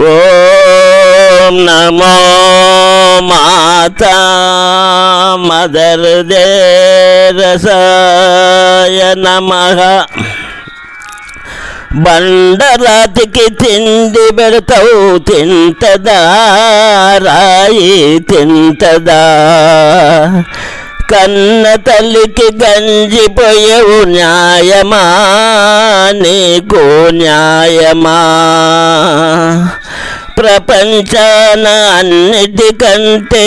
ఓం నమో మాత mother దేరసాయ నమ. బండరాతికి తిండి పెడతావు తింటదా? రాయి తింటదా? కన్న తల్లికి గంజిపోయేవు న్యాయమా? నీకు న్యాయమా? ప్రపంచాన అన్నిటికంటే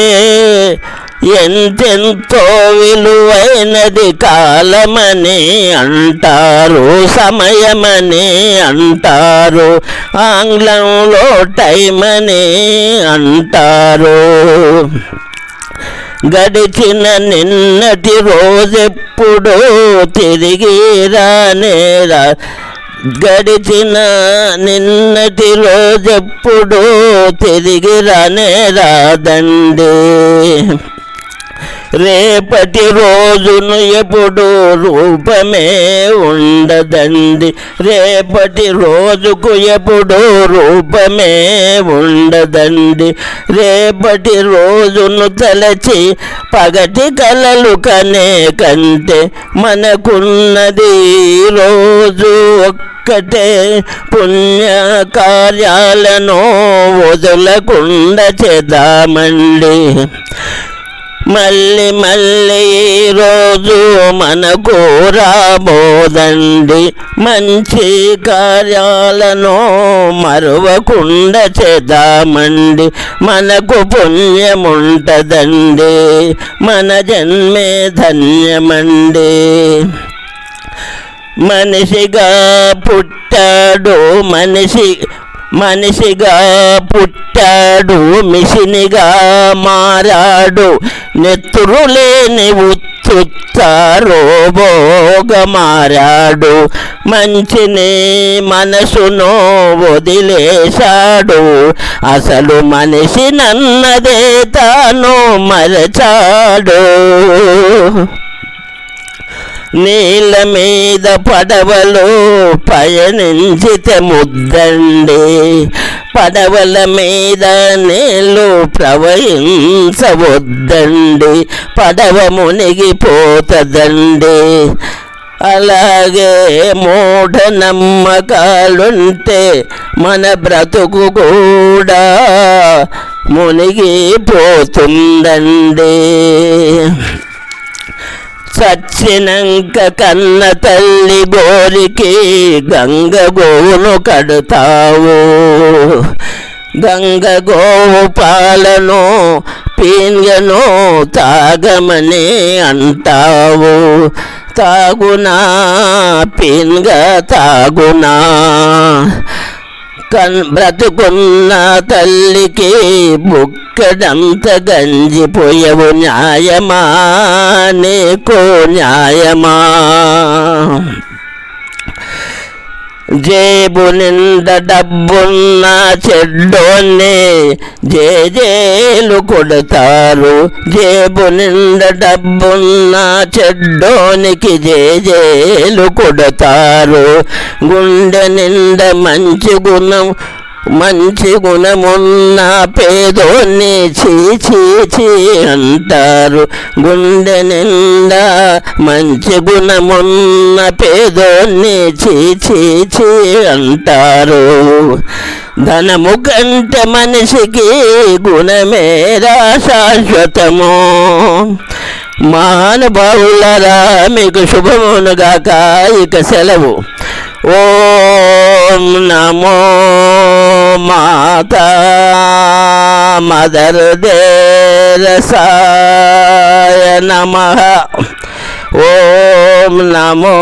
ఎంతెంతో విలువైనది కాలమని అంటారు సమయమని అంటారు ఆంగ్లంలో టైం అని అంటారు. గడిచిన నిన్నటి రోజెప్పుడు తిరిగి రానేరా గడిచిన నిన్నటి రోజెప్పుడు తిరిగి రానే రాదండి రేపటి రోజును ఎప్పుడు రూపమే ఉండదండి రేపటి రోజుకు ఎప్పుడు రూపమే ఉండదండి రేపటి రోజును తలచి పగటి కలలు కనే కంటే మనకున్నది రోజు ఒక్కటే. పుణ్య కార్యాలను వదలకుండా చేద్దామండి. మళ్ళీ మళ్ళీ రోజు మనకు రాబోదండి మంచి కార్యాలను మరవకుండా చేద్దామండి. మనకు పుణ్యముంటదండి. మన జన్మే ధన్యమండి. మనిషిగా పుట్టాడు మనిషి మనిషిగా పుట్టాడు మిషినిగా మారాడు. నెత్తురు లేని ఉత్తుత్తారో భోగ మారాడు. మంచిని మనసును వదిలేశాడు. అసలు మనిషి నన్నదే తాను మరచాడు. నీళ్ళ మీద పడవలు పయనించితే ముద్దండి. పడవల మీద నీళ్ళు ప్రవహించవద్దండి. పడవ మునిగిపోతుందండి. అలాగే మూఢ నమ్మకాలుంటే మన బ్రతుకు కూడా మునిగిపోతుందండి. సచ్చినంక కన్న తల్లి గోరికి గంగ గోవును కడతావు. గంగ గోవు పాలను పీన్యను తాగమని అంటావు. తాగునా పీన్గా తాగునా. బ్రతుకున్న తల్లికి బుక్కడంత గంజిపోయవు న్యాయమా నీకు న్యాయమా? జేబు నింద డబ్బున్న చెడ్డోన్ని జేజేలు కొడతారు. జేబు నింద డబ్బున్న చెడ్డోనికి జేజేలు కొడతారు. గుండె నింద మంచి గుణం మంచి గుణమున్న పేదోన్ని చీచీచి అంటారు. గుండె నిండా మంచి గుణమున్న పేదోన్ని చీచీచి అంటారు. ధనము కంటే మనిషికి గుణమేరా శాశ్వతము. మహానుభావులరా మీకు శుభమునుగాక ఇక సెలవు. ఓం నమో మాతా మదర్ దేరసాయ నమ ఓం నమో